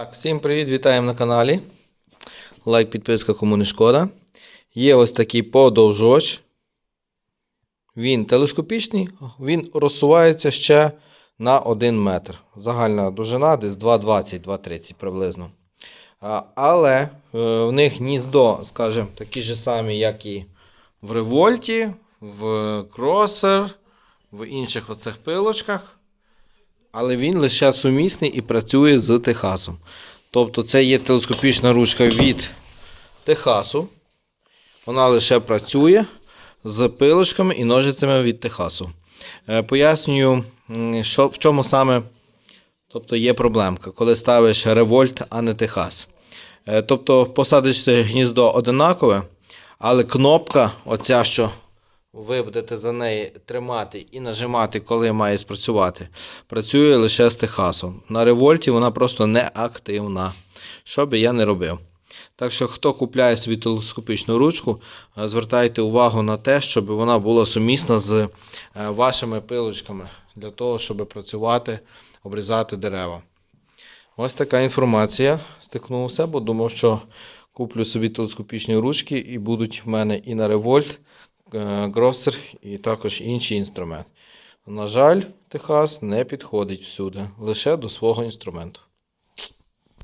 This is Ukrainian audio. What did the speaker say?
Так, всім привіт, вітаємо на каналі. Лайк, підписка, кому не шкода. Є ось такий подовжувач. Він телескопічний, він розсувається ще на 1 метр. Загальна довжина десь 2,20-2,30 приблизно. Але е, в них гніздо, скажімо, такі ж самі, як і в револьті, в кросер, в інших оцих пилочках. Але він лише сумісний і працює з Техасом. Тобто це є телескопічна ручка від Техасу. Вона лише працює з пилочками і ножицями від Техасу. Е, Пояснюю, що, в чому саме тобто, є проблемка, коли ставиш револьт, а не Техас. Е, Тобто посадочне гніздо одинакове, але кнопка, оця, що ви будете за неї тримати і нажимати, коли має спрацювати, працює лише з Техасом. На револьті вона просто не активна. Що би я не робив. Так що, хто купляє собі телескопічну ручку, е, звертайте увагу на те, щоб вона була сумісна з е, вашими пилочками для того, щоб працювати, обрізати дерева. Ось така інформація. Стикнувся, бо думав, що куплю собі телескопічні ручки і будуть в мене і на револьт, гросер, і також інші інструменти. На жаль, Техас не підходить всюди, лише до свого інструменту.